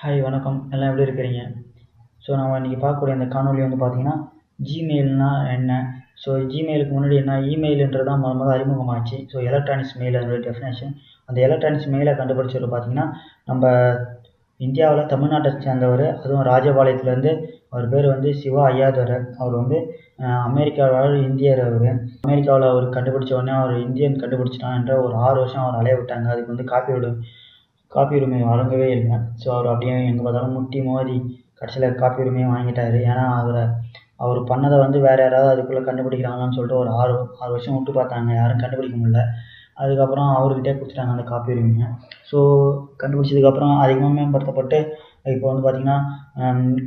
Hi வணக்கம். எல்லாம் எப்படி இருக்கிறீங்க? ஸோ நம்ம இன்றைக்கி பார்க்கக்கூடிய இந்த காணொளி வந்து பார்த்தீங்கன்னா ஜிமெயில்னால் என்ன? ஸோ ஜிமெயிலுக்கு முன்னாடி என்ன? இமெயிலுன்றது தான் முதல் முதல் அறிமுகமாச்சு. ஸோ எலக்ட்ரானிக்ஸ் மெயில் அதனுடைய டெஃபினேஷன் அந்த எலக்ட்ரானிக்ஸ் மெயிலை கண்டுபிடிச்சவர் பார்த்தீங்கன்னா நம்ம இந்தியாவில் தமிழ்நாட்டை சேர்ந்தவர் அதுவும் ராஜபாளையத்துலேருந்து அவர் பேர் வந்து சிவா ஐயாதுரை அவர் வந்து அமெரிக்காவில் இந்தியர் அவர். அமெரிக்காவில் அவர் கண்டுபிடிச்ச உடனே அவர் இந்தியன் கண்டுபிடிச்சிட்டான் என்ற ஒரு ஆறு வருஷம் அவர் அலைய விட்டாங்க. அதுக்கு வந்து காப்பி காப்பி உரிமை வழங்கவே இல்லை. ஸோ அவர் அப்படியே எங்கே பார்த்தாலும் முட்டி மோதி கடைசியில் காப்பி உரிமையை வாங்கிட்டாரு. ஏன்னா அவரை அவர் பண்ணதை வந்து வேறு யாராவது அதுக்குள்ளே கண்டுபிடிக்கிறாங்களான்னு சொல்லிட்டு ஒரு ஆறு ஆறு வருஷம் விட்டு பார்த்தாங்க. யாரும் கண்டுபிடிக்க முடியல. அதுக்கப்புறம் அவர்கிட்டே கொடுத்துட்டாங்க அந்த காப்பி உரிமையை ஸோ கண்டுபிடிச்சதுக்கப்புறம் அதிகமாக மேம்படுத்தப்பட்டு இப்போ வந்து பார்த்திங்கன்னா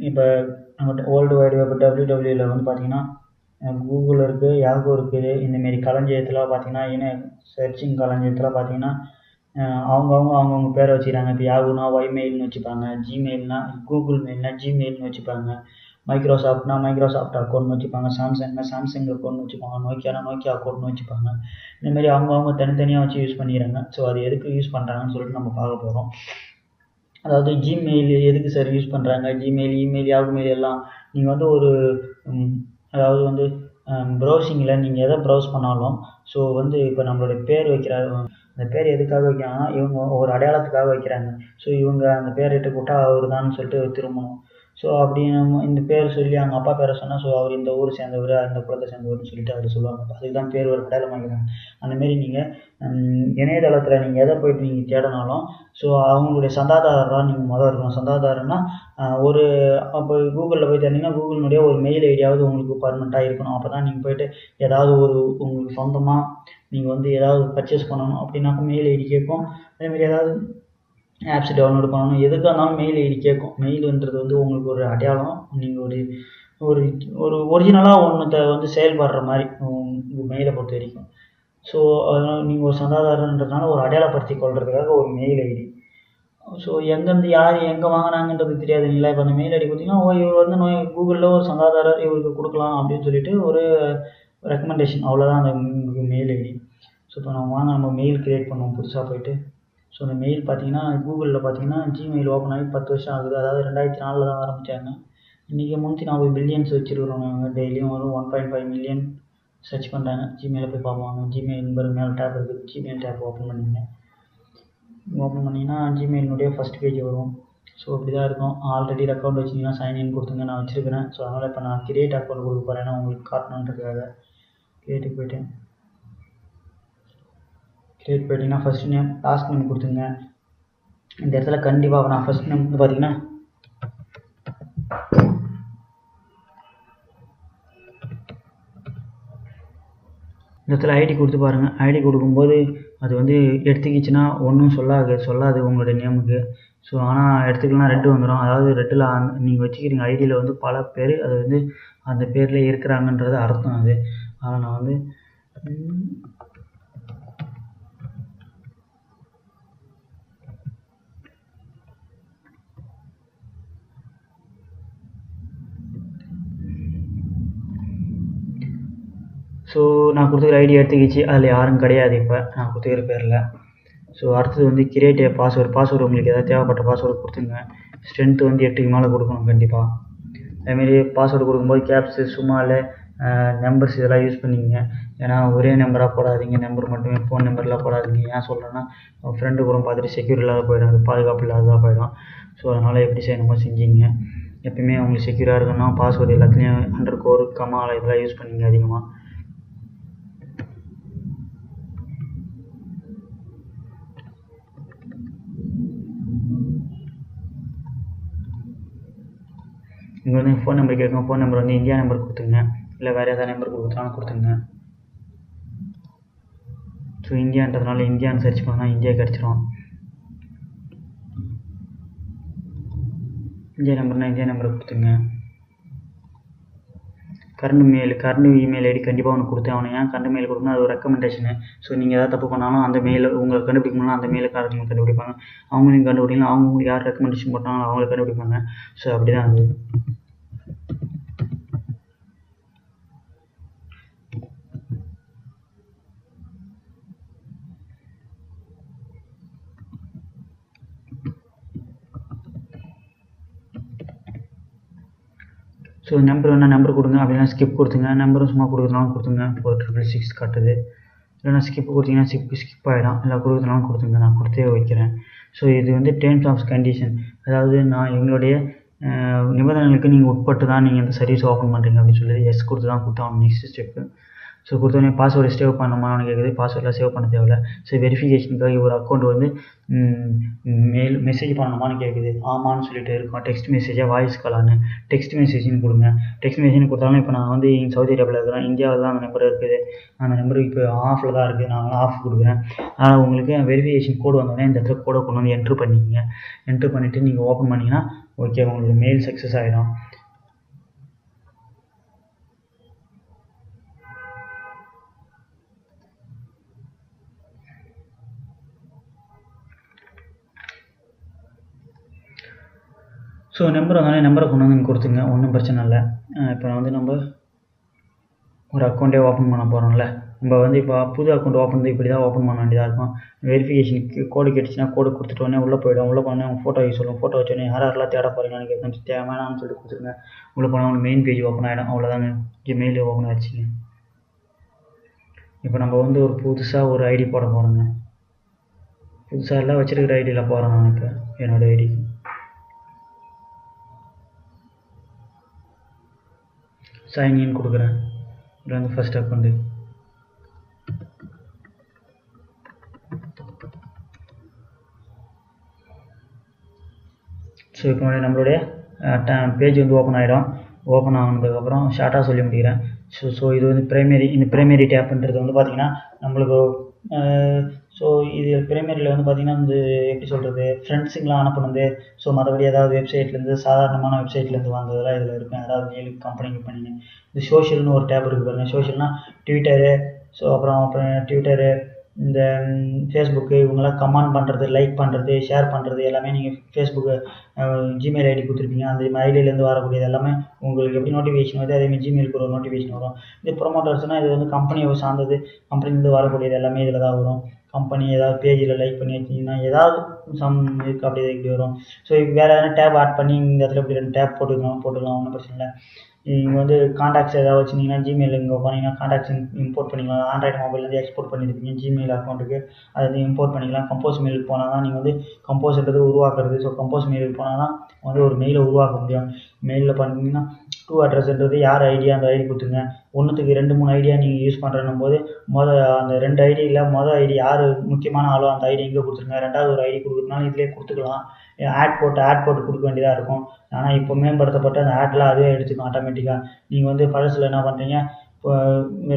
இப்போ நம்ம வேர்ல்டு வைடு வெப் டபிள்யூ டபிள்யூவில் வந்து பார்த்திங்கன்னா கூகுள் இருக்குது யாகோ இருக்குது இந்தமாரி களஞ்சியத்தில் பார்த்திங்கன்னா இன சர்ச்சிங் களஞ்சியத்தில் பார்த்திங்கன்னா அவங்கவுங்க அவங்கவுங்க பேரை வச்சுக்கிறாங்க. இப்போ யாகுனா ஒய்மெயில்னு வச்சுப்பாங்க. ஜிமெயில்னா கூகுள் மெயில்னா ஜிமெயில்னு வச்சுப்பாங்க. மைக்ரோசாஃப்ட்னா மைக்ரோசாஃப்ட் அக்கௌண்ட்னு வச்சுப்பாங்க. சாம்சங்னா சாம்சங் அக்கௌண்ட்னு வச்சுப்பாங்க. நோக்கியானா நோக்கியா அக்கௌண்ட்னு வச்சுப்பாங்க. இந்தமாரி அவங்கவுங்க தனித்தனியாக வச்சு யூஸ் பண்ணிக்கிறாங்க. ஸோ அது எதுக்கு யூஸ் பண்ணுறாங்கன்னு சொல்லிட்டு நம்ம பார்க்க போகிறோம் அதாவது ஜிமெயில் எதுக்கு சார் யூஸ் பண்ணுறாங்க ஜிமெயில் இமெயில் யாகு மெயில் எல்லாம் நீங்கள் வந்து ஒரு அதாவது வந்து ப்ரௌசிங்கில் நீங்கள் எதை ப்ரௌஸ் பண்ணாலும் ஸோ வந்து இப்போ நம்மளுடைய பேர் வைக்கிற அந்த பேர் எதுக்காக வைக்கிறாங்கன்னா இவங்க ஒரு அடையாளத்துக்காக வைக்கிறாங்க. ஸோ இவங்க அந்த பேர் இட்டு போட்டால் அவர் தான் சொல்லிட்டு திரும்பணும். ஸோ அப்படி நம்ம இந்த பேர் சொல்லி அவங்க அப்பா பேரை சொன்னால் ஸோ அவர் இந்த ஊர் சேர்ந்தவர் அந்த குலத்தை சேர்ந்தவர்னு சொல்லிட்டு அவர் சொல்லுவாங்க. அதுக்கு தான் பேர் ஒரு அடையாளம் வைக்கிறாங்க அந்தமாரி நீங்கள் இணையதளத்தில் நீங்கள் எதை போயிட்டு நீங்கள் தேடினாலும் ஸோ அவங்களுடைய சந்தாதாரராக நீங்கள் மொதல் இருக்கணும். சந்தாதாரன்னா ஒரு அப்போ கூகுளில் போய் தேடிங்கன்னா கூகுளினுடைய ஒரு மெயில் ஐடியாவது உங்களுக்கு பர்மனெண்ட்டாக இருக்கணும். அப்போ தான் நீங்கள் போய்ட்டு ஏதாவது ஒரு உங்களுக்கு சொந்தமாக நீங்கள் வந்து ஏதாவது பர்ச்சேஸ் பண்ணணும். அப்படின்னாக்கா மெயில் ஐடி கேட்கும். அதேமாரி ஏதாவது ஆப்ஸ் டவுன்லோட் பண்ணணும். எதுக்காக இருந்தாலும் மெயில் ஐடி கேட்கும். மெயிலுன்றது வந்து உங்களுக்கு ஒரு அடையாளம். நீங்கள் ஒரு ஒரு ஒரு ஒரிஜினலாக ஒன்றத்தை வந்து செயல்படுற மாதிரி உங்கள் மெயிலை பொறுத்த வரைக்கும். ஸோ அதனால் நீங்கள் ஒரு சந்தாதாரன்றதுனால ஒரு அடையாளப்படுத்தி கொள்றதுக்காக ஒரு மெயில் ஐடி. ஸோ எங்கேருந்து யார் எங்கே வாங்கினாங்கன்றது தெரியாது இல்லை இப்போ அந்த மெயில் ஐடி பார்த்தீங்கன்னா ஓ இவர் வந்து நோய் கூகுளில் ஒரு சந்தாதாரர் இவருக்கு கொடுக்கலாம் அப்படின்னு சொல்லிட்டு ஒரு ரெக்கமெண்டேஷன் அவ்வளோதான் அந்த மெயில் ஐடி. ஸோ இப்போ நம்ம வாங்க நம்ம மெயில் க்ரியேட் பண்ணுவோம் புதுசாக போயிட்டு. ஸோ இந்த மெயில் பார்த்தீங்கன்னா கூகுளில் பார்த்தீங்கன்னா ஜிமெயில் ஓப்பன் ஆகி பத்து வருஷம் ஆகுது. அதாவது ரெண்டாயிரத்தி நாலில் தான் ஆரம்பித்தாங்க இன்றைக்கி முந்நூற்றி நாற்பது பில்லியன்ஸ் வச்சுருக்கிறோம் நாங்கள் டெய்லியும் வரும் one point five million search பண்ணுறாங்க ஜிமெயிலில் போய் பார்ப்பாங்க. ஜிமெயில் நம்பர் மேலே டேப் இருக்குது ஜிமெயில் டேப் ஓப்பன் பண்ணிங்க ஓப்பன் பண்ணிங்கன்னா ஜிமெயிலினுடைய ஃபஸ்ட் பேஜ் வரும். ஸோ இப்படி தான் இருக்கும் ஆல்ரெடி அக்கௌண்ட் வச்சிங்கன்னா சைன்இன் கொடுத்துங்க. நான் வச்சுருக்கிறேன். ஸோ அதனால் இப்போ நான் கிரியேட் அக்கௌண்ட் கொடுக்க போகிறேன் ஏன்னா உங்களுக்கு காட்டணுன்றதுக்காக. கிரியேட்டுக்கு போய்ட்டேன். ஸ்டேட் போயிட்டிங்கன்னா ஃபஸ்ட் நேம் லாஸ்ட் நேம் கொடுத்துங்க இந்த இடத்துல கண்டிப்பாக நான் ஃபஸ்ட் நேம் வந்து பார்த்தீங்கன்னா இந்த இடத்துல ஐடி கொடுத்து பாருங்கள் ஐடி கொடுக்கும்போது அது வந்து எடுத்துக்கிச்சுன்னா ஒன்றும் சொல்லாது சொல்லாது உங்களுடைய நேமுக்கு ஸோ ஆனால் எடுத்துக்கலாம் ரெட்டு வந்துடும் அதாவது ரெட்டில் நீங்கள் வச்சுக்கிறீங்க ஐடியில் வந்து பல பேர் அது வந்து அந்த பேரில் இருக்கிறாங்கன்றது அர்த்தம் அது. அதனால் நான் வந்து ஸோ நான் கொடுத்துக்கிற ஐடி எடுத்துக்கிச்சு. அதில் யாரும் கிடையாது இப்போ. நான் கொடுத்துக்கிற பேரில். ஸோ அடுத்தது வந்து கிரியேட் பாஸ்வேர்டு பாஸ்வேர்டு உங்களுக்கு எதாவது தேவைப்பட்ட பாஸ்வேர்டு கொடுத்துங்க. ஸ்ட்ரென்த்து வந்து எட்டுக்கு மேலே கொடுக்கணும் கண்டிப்பாக அதேமாரி பாஸ்வேர்டு கொடுக்கும்போது கேப்ஸு சும்மாவில் நம்பர்ஸ் இதெல்லாம் யூஸ் பண்ணிங்க. ஏன்னா ஒரே நம்பராக போடாதீங்க. நம்பர் மட்டுமே ஃபோன் நம்பர்லாம் போடாதீங்க. ஏன் சொல்கிறேன்னா ஃப்ரெண்டு கூட பார்த்துட்டு செக்யூர் இல்லாத போயிடும். அது பாதுகாப்பு இல்லாததாக போயிடும். ஸோ அதனால் எப்படி செய்யணுமோ செஞ்சீங்க. எப்பயுமே உங்களுக்கு செக்யூராக இருக்கணும்னா பாஸ்வேர்டு எல்லாத்துலேயும் அண்டர் கோர் கமால் இதெல்லாம் யூஸ் பண்ணிங்க அதிகமாக இங்கே வந்து ஃபோன் நம்பர் கேட்கும் ஃபோன் நம்பர் வந்து இந்தியா நம்பர் கொடுத்துங்க இல்லை வேறு ஏதாவது நம்பர் கொடுக்குறாலும் கொடுத்துங்க ஸோ இந்தியான்றதுனால இந்தியான்னு சர்ச் பண்ணால் இந்தியா கிடச்சிரும். இந்தியா நம்பர்னால் இந்தியா நம்பர் கொடுத்துங்க current mail current email ID கண்டிப்பாக அவனுக்கு கொடுத்தேன் அவனை. ஏன் கரண்ட் மெயில் கொடுக்கணும் அது ஒரு ரெக்கமெண்டேஷனு ஸோ நீங்கள் எதாவது தப்பு பண்ணாலும் அந்த மெயில் உங்களை கண்டுபிடிக்கணும்னா அந்த மெயிலை காரங்க கண்டுபிடிப்பாங்க. அவங்களையும் கண்டுபிடிக்கலாம். அவங்க யார் ரெக்கமெண்டேஷன் போட்டாங்களோ அவங்கள கண்டுபிடிப்பாங்க. ஸோ அப்படி தான் அது. ஸோ நம்பர் வேணால் நம்பர் கொடுங்க. அப்படின்னா ஸ்கிப் கொடுத்துங்க. நம்பரும் சும்மா கொடுக்குறதுனாலும் கொடுத்துங்க. ஃபோர் ட்ரிபிள் சிக்ஸ் காட்டுது. இல்லைனா ஸ்கிப் கொடுத்தீங்கன்னா ஸ்கிப் ஸ்கிப் ஆகிடும் இல்லை கொடுக்குறதுனாலும் கொடுத்துங்க. நான் கொடுத்தே வைக்கிறேன். ஸோ இது வந்து டேர்ம்ஸ் ஆஃப் கண்டிஷன் அதாவது நான் எங்களுடைய நிபந்தனைகளுக்கு நீங்கள் உட்பட்டு தான் நீங்கள் இந்த சர்வீஸ் ஓப்பன் பண்ணுறீங்க அப்படின்னு சொல்லி எஸ் கொடுத்து தான் கொடுத்தா நெக்ஸ்ட் ஸ்டெப்பு ஸோ கொடுத்தோடனே பாஸ்வேர்டு சேவ் பண்ணணுமான்னு கேட்குது பாஸ்வேர்டெலாம் சேவ் பண்ண தேவையில்ல. ஸோ வெரிஃபிகேஷனுக்காக ஒரு அக்கௌண்ட் வந்து மெயில் மெசேஜ் பண்ணணுமான்னு கேட்குது. ஆமான்னு சொல்லிட்டு இருக்கோம். டெக்ஸ்ட் மெசேஜாக வாய்ஸ் காலான்னு டெக்ஸ்ட் மெசேஜ்னு கொடுங்க. டெக்ஸ்ட் மெசேஜ்னு கொடுத்தாலும் இப்போ நான் வந்து சவுதி அரேபியாவில் இருக்கிறேன். இந்தியாவில் தான் அந்த நம்பர் இருக்குது. அந்த நம்பர் இப்போ ஆஃபில் தான் இருக்குது. நான் ஆஃப் கொடுக்குறேன். அதனால் உங்களுக்கு வெரிஃபிகேஷன் கோடு வந்தோடனே இந்த இடத்துல கோடை கொண்டு வந்து என்ட்ரு பண்ணிக்கங்க. என்ட்ரு பண்ணிவிட்டு நீங்கள் ஓப்பன் பண்ணிங்கன்னா ஓகே உங்களுக்கு மெயில் சக்ஸஸ் ஆகிடும் ஸோ நம்பர் வந்தோடனே நம்பரை கொண்டு வந்து கொடுத்துங்க ஒன்றும் பிரச்சனை இல்லை. இப்போ நான் வந்து நம்ம ஒரு அக்கௌண்ட்டே ஓப்பன் பண்ண போகிறோம்ல நம்ம வந்து இப்போ புது அக்கௌண்ட் ஓப்பன் பண்ணி இப்படி தான் ஓப்பன் பண்ண வேண்டியதாக இருக்கும். வெரிஃபிகேஷனுக்கு கோடு கேட்டுச்சுன்னா கோடு கொடுத்துட்டு உடனே உள்ளே போயிடும். உள்ளே போனால் அவங்க ஃபோட்டோ யூஸ் சொல்லுவோம் ஃபோட்டோ வச்சோடனே யார் யாரெல்லாம் தேட போகிறீங்கன்னு கேட்கணும் தேவையானு சொல்லிட்டு கொடுத்துருங்க. உள்ளே போனால் உங்களுக்கு மெயின் பேஜ் ஓப்பன் ஆகிடும் அவ்வளோதாங்க ஜிமெயில் ஓப்பன் ஆகிடுச்சிங்க இப்போ நம்ம வந்து ஒரு புதுசாக ஒரு ஐடி போட போகிறோங்க புதுசாக எல்லாம் வச்சுருக்கிற ஐடியில் போகிறேன் நான் இப்போ என்னோடய ஐடிக்கு சைன்இன் கொடுக்குறேன். இதில் வந்து ஃபஸ்ட் அக்கௌண்ட்டு ஸோ இப்போ நம்மளுடைய பேஜ் வந்து ஓப்பன் ஆகிடும் ஓப்பன் ஆனதுக்கப்புறம் ஷார்ட்டாக சொல்லி முடிக்கிறேன். ஸோ ஸோ இது வந்து ப்ரைமரி இந்த ப்ரைமரி டேப்ன்றது வந்து பார்த்திங்கன்னா நம்மளுக்கு ஸோ இது ப்ரைமரியில் வந்து பார்த்திங்கன்னா வந்து எப்படி சொல்கிறது ஃப்ரெண்ட்ஸுங்களாம் அனுப்புனது ஸோ மற்றபடி ஏதாவது வெப்சைட்லேருந்து சாதாரணமான வெப்சைட்லேருந்து வாங்குறதெல்லாம் இதில் இருக்கும் யாராவது மெயில் கம்பெனிக்கு பண்ணிங்க இது சோஷியல்னு ஒரு டேப் இருக்குது பாருங்கள் சோஷியல்னால் ட்விட்டரு ஸோ அப்புறம் அப்புறம் ட்விட்டரு இந்த ஃபேஸ்புக்கு இவங்கெல்லாம் கமெண்ட் பண்ணுறது லைக் பண்ணுறது ஷேர் பண்ணுறது எல்லாமே நீங்கள் ஃபேஸ்புக்கு ஜிமெயில் ஐடி கொடுத்துருப்பீங்க. அந்த ஐடியிலேருந்து வரக்கூடியது எல்லாமே உங்களுக்கு எப்படி நோட்டிஃபிகேஷன் வருது அதேமாதிரி ஜிமெயிலுக்கு ஒரு நோட்டிஃபிகேஷன் வரும். இது ப்ரொமோட்டர்ஸ்னால் இது வந்து கம்பெனியை சார்ந்தது கம்பெனிலேருந்து வரக்கூடியது எல்லாமே இதில் தான் வரும். கம்பெனி ஏதாவது பேஜில் லைக் பண்ணி வச்சிங்கன்னா ஏதாவது சம் இருக்குது அப்படி இப்படி வரும். ஸோ வேறு எதனா டேப் ஆட் பண்ணி இந்த இடத்துல இப்படி ரெண்டு டேப் போட்டுக்கலாம் போட்டுக்கலாம் ஒன்றும் பிரச்சனை இல்லை. இங்கே வந்து காண்டாக்ட்ஸ் ஏதாவது வச்சுருந்தீங்கன்னா ஜிமெயில் இங்கே போனீங்கன்னா காண்டாக்ட்ஸ் இம்போர்ட் பண்ணிக்கலாம். ஆண்ட்ராய்டு மொபைல்லேருந்து எக்ஸ்போர்ட் பண்ணியிருப்பீங்க ஜிமெயில் அக்கௌண்ட்டுக்கு அதை வந்து இம்போர்ட் பண்ணிக்கலாம். கம்போஸ் மெயிலுக்கு போனால் தான் நீங்கள் வந்து கம்போஸ்ன்றது உருவாக்குறது. ஸோ கம்போஸ் மெயிலுக்கு போனால் தான் வந்து ஒரு மெயிலை உருவாக்க முடியும். மெயிலில் பண்ணிங்கன்னா டூ அட்ரஸ்ன்றது யார் ஐடியா அந்த ஐடி கொடுத்துருங்க. ஒன்றுத்துக்கு ரெண்டு மூணு ஐடியா நீங்கள் யூஸ் பண்ணுறன்னும் போது மொதல் அந்த ரெண்டு ஐடியில் மொதல் ஐடி யார் முக்கியமான ஆளோ அந்த ஐடி இங்கே கொடுத்துருங்க. ரெண்டாவது ஒரு ஐடி கொடுக்குறதுனால இதிலே கொடுத்துக்கலாம். ஆட் போட்டு ஆட் போட்டு கொடுக்க வேண்டியதாக இருக்கும். ஆனால் இப்போ மேம்படுத்தப்பட்ட அந்த ஆட்லாம் அதுவே எடுத்துக்கும் ஆட்டோமேட்டிக்காக நீங்கள் வந்து பழசில் என்ன பண்ணுறீங்க இப்போ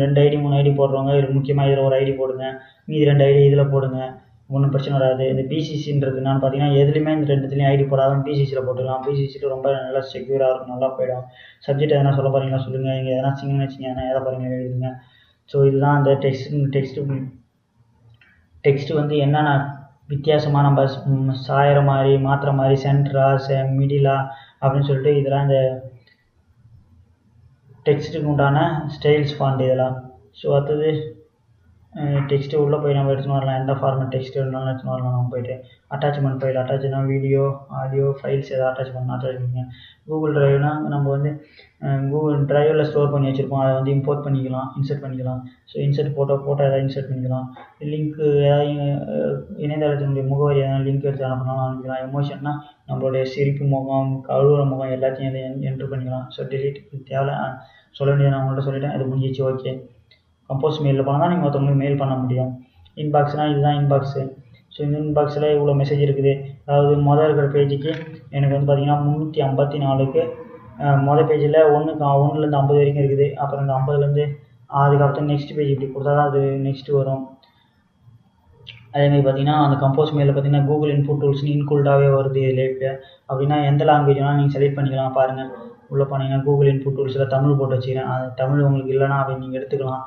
ரெண்டு ஐடி மூணு ஐடி போடுறவங்க இதில் முக்கியமாக இதில் ஒரு ஐடி போடுங்க. மீதி ரெண்டு ஐடி இதில் போடுங்க. ஒன்றும் பிரச்சனை வராது. இந்த பிசிசின்றது என்னன்னு பார்த்தீங்கன்னா எதுலேயுமே இந்த ரெண்டுத்துலேயும் ஐடி போடாதான் பிசிசியில் போட்டுக்கலாம் பிசிசியில் ரொம்ப நல்லா செக்யூராக இருக்கும் நல்லா போயிடும். சப்ஜெக்ட் எதனா சொல்ல போகிறீங்களா சொல்லுங்கள் இங்கே எதனா சிங்கன்னு வச்சிங்கன்னா எதை பாருங்கள் எழுதுங்க ஸோ இதுதான் அந்த டெக்ஸ்ட் டெக்ஸ்ட்டு டெக்ஸ்ட்டு வந்து என்னென்ன வித்தியாசமாக நம்ம சாயிற மாதிரி மாற்றுற மாதிரி சென்டரா செ மிடிலா அப்படின்னு சொல்லிட்டு இதெல்லாம் இந்த டெக்ஸ்ட்டுக்கு உண்டான ஸ்டைல்ஸ் ஃபாண்ட் இதெல்லாம். ஸோ அடுத்தது டெக்ஸ்ட்டு உள்ளே போய் நம்ம எடுத்துன்னு வரலாம். எந்த ஃபார்மேட் டெக்ஸ்ட் வேணுனாலும் எடுத்துன்னு வரலாம். நம்ம போயிட்டு அட்டாச்மெண்ட் ஃபைல் அட்டாச்னா வீடியோ ஆடியோ ஃபைல்ஸ் எதாவது அட்டாச் பண்ணால் அட்டாச் பண்ணிக்கலாம். கூகுள் ட்ரைவ்னால் நம்ம வந்து கூகுள் ட்ரைவில் ஸ்டோர் பண்ணி வச்சுருப்போம். அதை வந்து இம்போர்ட் பண்ணிக்கலாம் இன்சர்ட் பண்ணிக்கலாம். ஸோ இன்சர்ட் ஃபோட்டோ ஃபோட்டோ எதாவது இன்சர்ட் பண்ணிக்கலாம். லிங்க்கு ஏதாவது இணையதளத்தினுடைய முகவரி எதாவது லிங்க் எடுத்து அனுப்பினாலும் அனுப்பிக்கலாம். எமோஷன்னா நம்மளுடைய சிரிப்பு முகம் கழுவுற முகம் எல்லாத்தையும் இதை என்ட்ரு பண்ணிக்கலாம். ஸோ டெலிட் தேவை சொல்ல வேண்டியது நான் உங்கள்கிட்ட சொல்லிட்டேன். அது முடிஞ்சிச்சு ஓகே கம்போஸ் மெயிலில் போனால் தான் நீங்கள் ஒருத்தவங்களுக்கு மெயில் பண்ண முடியும். இன்பாக்ஸ்னால் இதுதான் இன்பாக்ஸு ஸோ இந்த இன்பாக்ஸில் இவ்வளோ மெசேஜ் இருக்குது. அதாவது மொதல் இருக்கிற பேஜுக்கு எனக்கு வந்து பார்த்திங்கன்னா முந்நூற்றி ஐம்பத்தி நாலுக்கு மொதல் பேஜில் ஒன்றுக்கு ஒன்றுலேருந்து ஐம்பது வரைக்கும் இருக்குது. அப்புறம் இந்த ஐம்பதுலேருந்து அதுக்கப்புறம் நெக்ஸ்ட் பேஜ் இப்படி கொடுத்தா தான் அது நெக்ஸ்ட்டு வரும். அதேமாதிரி பார்த்தீங்கன்னா அந்த கம்போஸ் மெயிலில் பார்த்தீங்கன்னா கூகுள் இன்புட் டூல்ஸ்னு இன்குல்டாகவே வருது இதில். இப்போ அப்படின்னா எந்த லாங்குவேஜ் வேணால் நீங்கள் செலக்ட் பண்ணிக்கலாம் பாருங்கள் உள்ளே போனீங்கன்னா கூகுள் இன்புட் டூல்ஸில் தமிழ் போட்டு வச்சுக்கிறேன். அது தமிழ் உங்களுக்கு இல்லைனா அதை நீங்கள் எடுத்துக்கலாம்.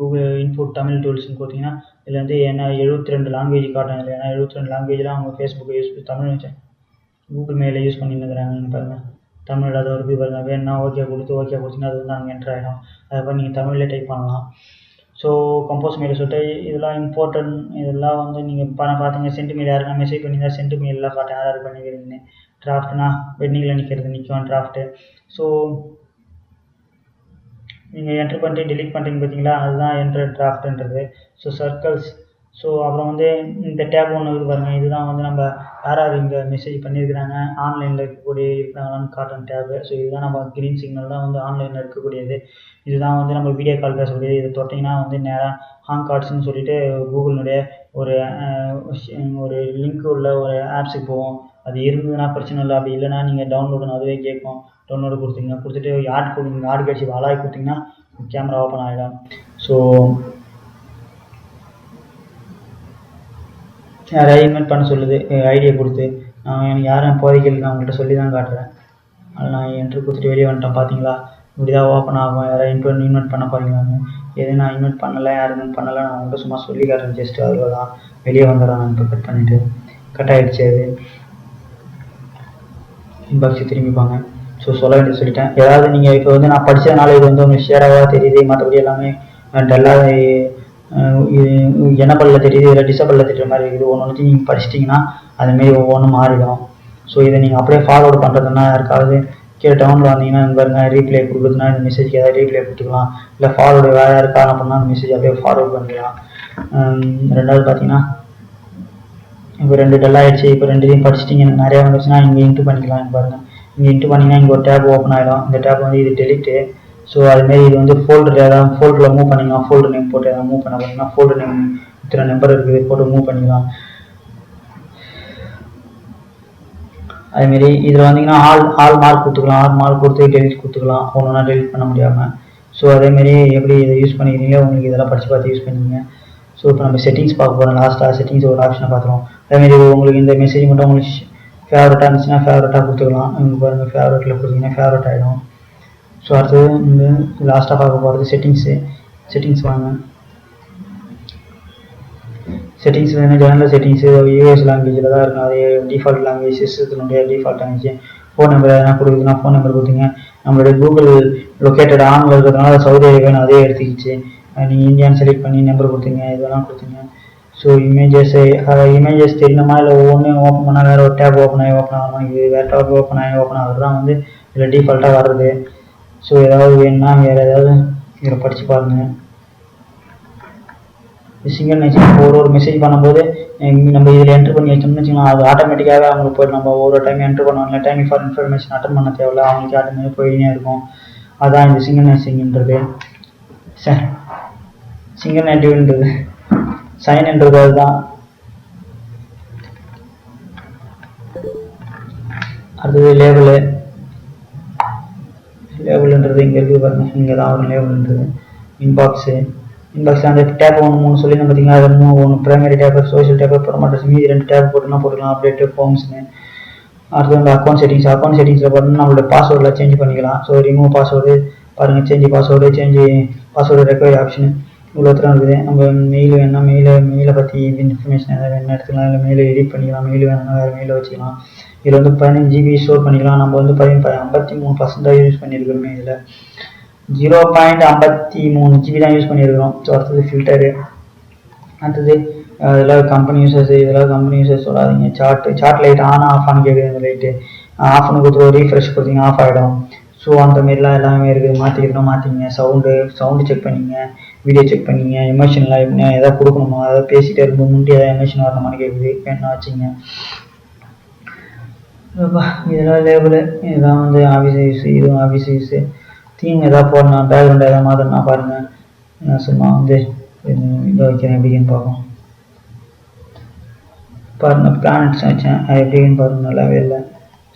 கூகுள் இன்புட் தமிழ் டூல்ஸ்னு கொடுத்தீங்கன்னா இதில் வந்து என்ன எழுபத்தி ரெண்டு லாங்குவேஜ் காட்டும் இல்லை ஏன்னா எழுபத்தி ரெண்டு லாங்குவேஜில் அவங்க ஃபேஸ்புக்கை யூஸ் தமிழ் வச்சு கூகுள் மெயிலை யூஸ் பண்ணிட்டுருக்குறாங்க பாருங்கள் தமிழ் அதை வருது பாருங்கள் வேணும்னா ஓகே கொடுத்து ஓகே கொடுத்தீங்கன்னா அது வந்து அங்கே என்ட்ரு ஆகிடும் அதுக்கப்புறம் நீங்கள் தமிழ்லேயே டைப் பண்ணலாம். ஸோ கம்போஸ் மெயில் சொல்லிட்டு இதெல்லாம் இம்பார்ட்டன்ட் இதெல்லாம் வந்து நீங்கள் பணம் பார்த்தீங்க சென்ட் மெயில் யாருன்னா மெசேஜ் பண்ணியிருந்தா சென்ட் மெயிலெலாம் பார்த்தேன் யார் யார் பண்ணிக்கிறீங்கன்னு. டிராஃப்ட்னா பெண்டிங்கில் நிற்கிறது நிற்கும் டிராஃப்ட்டு ஸோ நீங்கள் என்ட்ரு பண்ணிட்டு delete பண்ணுறீங்க பார்த்தீங்களா அதுதான் என்ட்ரு டிராஃப்ட்ன்றது ஸோ சர்க்கிள்ஸ் ஸோ அப்புறம் வந்து இந்த டேப் ஒன்று இருக்குது பாருங்கள் இதுதான் வந்து நம்ம யார் யார் இங்கே மெசேஜ் பண்ணியிருக்கிறாங்க. ஆன்லைனில் இருக்கக்கூடிய இருக்கிறாங்களான்னு காட்டும் டேபு ஸோ இதுதான் நம்ம க்ரீன் சிக்னல் தான் வந்து ஆன்லைனில் இருக்கக்கூடியது. இதுதான் வந்து நம்ம வீடியோ கால் பேசக்கூடியது. இதை தொட்டிங்கன்னா வந்து நேராக ஹாங் கார்ட்ஸ்னு சொல்லிட்டு கூகுளினுடைய ஒரு ஒரு லிங்க் உள்ள ஒரு ஆப்ஸுக்கு போவோம். அது இருந்ததுன்னா பிரச்சனை இல்லை. அப்படி இல்லைன்னா நீங்கள் டவுன்லோடுன்னு அதுவே கேட்கும். டவுன்லோடு கொடுத்தீங்க கொடுத்துட்டு யாட் கொடுங்க யாட் கட்சி அலாய் கொடுத்தீங்கன்னா கேமரா ஓப்பன் ஆகிடும் ஸோ யாரையும் இன்வைட் பண்ண சொல்லுது? ஐடியா கொடுத்து. நான் எனக்கு யாரும் இப்போதைக்கு நான் உங்கள்கிட்ட சொல்லி தான் காட்டுறேன். அதில் நான் என்ட்ரு கொடுத்துட்டு வெளியே வந்துட்டேன் பார்த்தீங்களா இப்படி தான் ஓப்பன் ஆகும். யாராவது இன்வெட் இன்வைட் பண்ண போகிறீங்களான்னு எது நான் இன்வைட் பண்ணலை யாரும் இன்வைட் பண்ணலை நான் உங்கள்கிட்ட சும்மா சொல்லி காட்டுறேன் ஜஸ்ட் அதில் தான் வெளியே வந்துடுறேன் நான் இப்போ கட் பண்ணிவிட்டு கட் ஆகிடுச்சு அது. இன்பாக்ஸை திரும்பிப்பாங்க. ஸோ சொல்ல வேண்டிய சொல்லிட்டேன். ஏதாவது நீங்கள் இப்போ வந்து நான் படித்ததுனால இது வந்து உங்களுக்கு ஷேராக தெரியுது மற்றபடி எல்லாமே டல்லாக எனபல்ல தெரியுது இல்லை டிசபிளில் தெரியுற மாதிரி இருக்குது. ஒன்று ஒன்று நீங்கள் படிச்சிட்டிங்கன்னா அதுமாரி ஒவ்வொன்றும் மாறிடும். ஸோ இதை நீங்கள் அப்படியே ஃபார்வர்டு பண்ணுறதுன்னா யாருக்காவது கீழே டவுனில் வந்தீங்கன்னா இங்கே பாருங்க ரீப்ளே கொடுக்குதுன்னா இந்த மெசேஜ் ஏதாவது ரீப்ளை கொடுத்துக்கலாம். இல்லை ஃபார்வர்டு வேறு யாருக்காக அனுப்புனா அந்த மெசேஜ் அப்படியே ஃபார்வர்ட் பண்ணிக்கலாம். ரெண்டாவது பார்த்தீங்கன்னா இப்போ ரெண்டு டல் ஆகிடுச்சு இப்போ ரெண்டுத்தையும் படிச்சிட்டிங்க நிறையா வந்துச்சுன்னா இங்கே இன்ட்டு பண்ணிக்கலாம் இங்கே பாருங்கள் இங்கே இன்ட்டு பண்ணிங்கன்னா இங்கே ஒரு டேப் ஓப்பன் ஆகிடும் இந்த டேப் வந்து இது டெலிட்டு ஸோ அதுமாரி இது வந்து ஃபோல்டர் ஏதாவது ஃபோல்டரில் மூவ் பண்ணிக்கலாம். ஃபோல்டர் நேம் போட்டு ஏதாவது மூவ் பண்ண போனீங்கன்னா ஃபோல்டர் நேம் இத்தனை நம்பர் இருக்குது போட்டு மூவ் பண்ணிக்கலாம். அதுமாரி இதில் வந்தீங்கன்னா ஆல் ஆல் மார்க் கொடுத்துக்கலாம். ஆல் மார்க் கொடுத்து டெலிட் கொடுத்துக்கலாம். ஒன்று டெலிட் பண்ண முடியாமல் ஸோ அதேமாரி எப்படி இதை யூஸ் பண்ணிக்கிறீங்களோ உங்களுக்கு இதெல்லாம் படித்து பார்த்து யூஸ் பண்ணிக்கங்க. ஸோ இப்போ நம்ம செட்டிங்ஸ் பார்க்க போகிறோம் லாஸ்ட்டாக செட்டிங்ஸ் ஒரு ஆப்ஷனை பார்த்துருவோம். அதேமாரி உங்களுக்கு இந்த மெசேஜ் மட்டும் உங்களுக்கு ஃபேவரட்டாக இருந்துச்சுன்னா ஃபேவரட்டாக கொடுத்துக்கலாம். இங்கே பாருங்கள் ஃபேவரட்டில் கொடுத்தீங்கன்னா ஃபேவரட் ஆகிடும் ஸோ அடுத்தது வந்து லாஸ்ட்டாக பார்க்க போகிறது செட்டிங்ஸு செட்டிங்ஸ் வாங்க. செட்டிங்ஸ் வேணும் ஜெனரல் செட்டிங்ஸு யூஎஸ் லாங்குவேஜில் தான் இருக்கும். அது டிஃபால்ட் லாங்குவேஜ் சிஸ்டத்தினுடைய டிஃபால்ட் லாங்குவேஜ் ஃபோன் நம்பர் எதனா கொடுக்குதுன்னா ஃபோன் நம்பர் கொடுத்தீங்க. நம்மளுடைய கூகுள் லொக்கேட்டட் ஆனில் இருக்கிறதுனால சவுதி அரேபியான்னு அதே எடுத்துக்கிச்சு. நீங்கள் இந்தியான்னு செலக்ட் பண்ணி நம்பர் கொடுத்தீங்க இதெல்லாம் கொடுத்தீங்க. ஸோ இமேஜஸ் இமேஜஸ் தெரியணுமா இல்லை. ஒவ்வொன்றும் ஓப்பன் பண்ணால் வேறு ஒரு டேப் ஓப்பன் ஆகி ஓப்பன் ஆகாமல் இது வேறு டேப் ஓப்பன் ஆகி ஓப்பன் ஆகுறது தான் வந்து இதில் டிஃபால்ட்டாக வர்றது. ஸோ ஏதாவது வேணும்னா வேறு ஏதாவது இதில் படித்து பாருங்கள் சிங்கிள் நேச்சர் ஒரு ஒரு மெசேஜ் பண்ணும்போது நம்ம இதில் என்ட்ரு பண்ணி வச்சோம்னு வச்சுக்கலாம் அது ஆட்டோமேட்டிக்காகவே அவங்களுக்கு போய் நம்ம ஒவ்வொரு டைம் என்ட்ரு பண்ணுவாங்க டைம் ஃபார் இன்ஃபர்மேஷன் அட்டன் பண்ண தேவையில்ல. அவங்களுக்கு ஆட்டோமேட்டிக் போயினே இருக்கும். அதான் இந்த சிங்கிள் நேசிங்ன்றது சார். சிங்கிள் நேட்டிவ்ன்றது சைன் என்றது அதுதான் அடுத்தது லேபிளு லேபிள்ன்றது இங்கே இருக்குது பாருங்க. இங்கே தான் வரும் லேபிள்ன்றது இன்பாக்ஸு இன்பாக்ஸ் அந்த டேப் ஒன்று மூணு சொல்லி பார்த்தீங்கன்னா அது மூணு ஒன்று primary tab social tab promoters மீதி ரெண்டு டேப் போட்டுனா போட்டுக்கலாம். அப்டேட்டு ஃபார்ம்ஸ்னு அடுத்து வந்து அக்கௌண்ட் செட்டிங்ஸ் அக்கௌண்ட் செட்டிங்ஸில் பார்த்தீங்கன்னா நம்மளோட பாஸ்வேர்டில் சேஞ்ச் பண்ணிக்கலாம். ஸோ ரிமூவ் பாஸ்வேர்டு பாருங்கள் change password change password recovery option இவ்வளோ தூரம் இருக்குது நம்ம மெயில் வேணும்னா மெயிலை மெயிலை பற்றி இன்ஃபர்மேஷன் எதாவது வேணும்னா எடுத்துக்கலாம். இல்லை மெயிலை எடிட் பண்ணிக்கலாம். மெயில் வேணும்னா வேறு மெயிலை வச்சுக்கலாம். இதில் வந்து பதினஞ்சு ஜிபி ஸ்டோர் பண்ணிக்கலாம். நம்ம வந்து பதினஞ்சு ஐம்பத்தி மூணு பர்சன்டாக யூஸ் பண்ணியிருக்கிறோமே இதில். ஜீரோ பாயிண்ட் ஐம்பத்தி மூணு ஜிபி தான் யூஸ் பண்ணியிருக்கிறோம் ஸோ அடுத்தது ஃபில்டரு அடுத்தது இதெல்லாம் கம்பெனி யூசர்ஸ் இதெல்லாம் கம்பெனி யூசர்ஸ் சொல்லாதீங்க. Chart chart light on off on கேட்குது இந்த லைட்டு ஆஃப்னு கொடுத்து ஒரு ரீஃப்ரெஷ் கொடுத்தீங்க ஆஃப் ஆகிடும் ஸோ அந்த மாரிலாம் எல்லாமே இருக்குது மாற்றிக்கணும் மாற்றிங்க சவுண்டு சவுண்டு செக் பண்ணிங்க. வீடியோ செக் பண்ணிங்க. எமோஷனலாக எப்படின்னா எதாவது கொடுக்கணுமா? அதாவது பேசிகிட்டே இருக்கும் முன்னாடி எதாவது எமோஷன் வரணுமான்னு கேட்குது என்ன வச்சுங்க. இதெல்லாம் லேபிள் இதெல்லாம் வந்து ஆஃபீஸ் யூஸ் இதுவும் ஆஃபீஸ் யூஸு தீம் எதாவது போடணும்? பேக்ரவுண்ட் எதாவது மாற்றணும்னா பாருங்கள் நான் சும்மா வந்து இதை வைக்கிறேன். எப்படின்னு பார்ப்போம். பாருங்க பிளானட்ஸ் வச்சேன். அது எப்படின்னு பாருங்க. நல்லாவே இல்லை.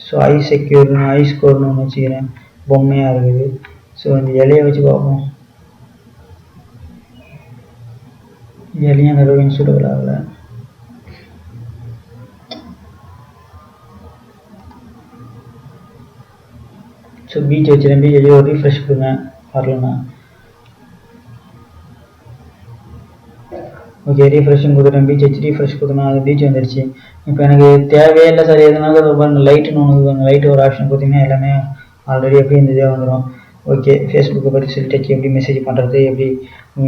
ஸோ ஐ செக்யூர்னு ஐ ஸ்கோர்னு ஒன்று வச்சுக்கிறேன். பொம்மையாக இருக்குது. ஸோ இந்த இலையை வச்சு பார்ப்போம். இலையும் அந்த அளவுக்கு சூட்டபிள் ஆகலை. ஸோ பீச் வச்சுருந்தேன் பீச் வச்சு ஒரு ரீஃப்ரெஷ் கொடுங்க. வரலண்ணா ஓகே ரீஃப்ரெஷிங் கொடுத்துட்டேன். பீச் வச்சு ரீஃப்ரெஷ் கொடுத்தேன் அது பீச் வந்துடுச்சு இப்போ எனக்கு தேவையே இல்லை சார். எதுனாலும் பாருங்கள் லைட்டுன்னு ஒன்று லைட்டு ஒரு ஆப்ஷன் கொடுத்தீங்கன்னா எல்லாமே ஆல்ரெடி எப்படி இந்த இதே வந்துடும் ஓகே ஃபேஸ்புக்கை பற்றி சொல்லிட்டாச்சு எப்படி மெசேஜ் பண்ணுறது எப்படி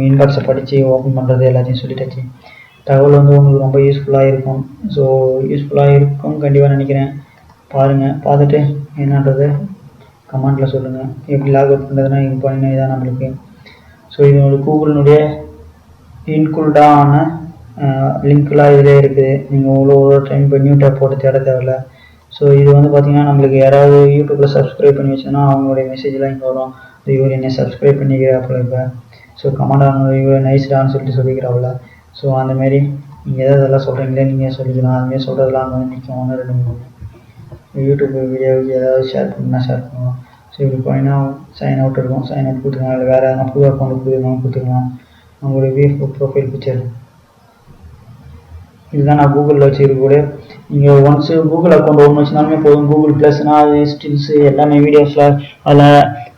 இன்பாக்ஸை படித்து ஓப்பன் பண்ணுறது எல்லாத்தையும் சொல்லிட்டாச்சு தகவல் வந்து உங்களுக்கு ரொம்ப யூஸ்ஃபுல்லாக இருக்கும். ஸோ யூஸ்ஃபுல்லாக இருக்கும் கண்டிப்பாக நினைக்கிறேன். பாருங்கள் பார்த்துட்டு என்னன்றது கமெண்ட்டில் சொல்லுங்கள் எப்படி லாக் அவுட் பண்ணுறதுனா இங்கே போனீங்கன்னா இதான் நம்மளுக்கு. ஸோ இது உங்களுக்கு கூகுளினுடைய இன்க்ளூடான லிங்க்லாம் இதிலே இருக்குது. நீங்கள் இவ்வளோ டைம் இப்போ நியூ டேப் போட்டு தேட தேவையில்ல. ஸோ இது வந்து பார்த்தீங்கன்னா நம்மளுக்கு யாராவது யூடியூப்பில் சப்ஸ்கிரைப் பண்ணி வச்சோன்னா அவங்களுடைய மெசேஜ்லாம் இங்கே வரும். இவர் என்னை சப்ஸ்கிரைப் பண்ணிக்கிறாப்புல இப்போ. ஸோ கமெண்ட் இவர் நைஸ்டான்னு சொல்லிட்டு சொல்லிக்கிறாப்புல. ஸோ அந்தமாரி நீங்கள் எதாவது இதெல்லாம் சொல்கிறீங்களே நீங்கள் சொல்லிக்கலாம் அதுமாரி சொல்கிறதெல்லாம் அங்கே வந்து நிற்கும் ஒன்று ரெண்டு மூணு. யூடியூப் வீடியோவுக்கு ஏதாவது ஷேர் பண்ணால் ஷேர் பண்ணுவோம் ஸோ இப்படி போனீங்கன்னா சைன் அவுட் இருக்கும் சைன் அவுட் கொடுத்துக்கலாம். இல்லை வேறு எதனா புது அக்கௌண்ட் கொடுத்துக்கலாம் கொடுத்துக்கலாம். உங்களுடைய வீஃப் ப்ரொஃபைல் பிக்சர் இதுதான் நான் கூகுளில் வச்சுருக்கக்கூடிய நீங்கள் ஒன்ஸு கூகுள் அக்கௌண்ட் ஒன்று வச்சுனாலுமே போதும். கூகுள் ப்ளஸ்னா அது ஸ்டில்ஸு எல்லாமே வீடியோஸில் அதில்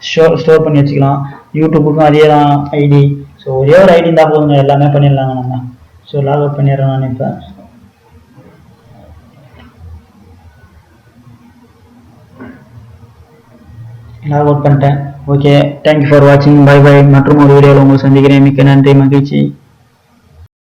ஸ்டோ ஸ்டோர் பண்ணி வச்சுக்கலாம். யூடியூப்புக்கும் அதே தான் ஐடி ஸோ ஒரே ஒரு ஐடி இருந்தால் போதுங்க. எல்லாமே பண்ணிடலாங்க நம்ம. ஸோ லாக் அவுட் பண்ணிடுறேன் நான் இப்போ. லாக் அவுட் பண்ணிட்டேன். ஓகே தேங்க்யூ ஃபார் வாட்சிங் பை பை மற்றும் ஒரு வீடியோவில் உங்களை சந்திக்கிறேன். மிக்க நன்றி மகிழ்ச்சி.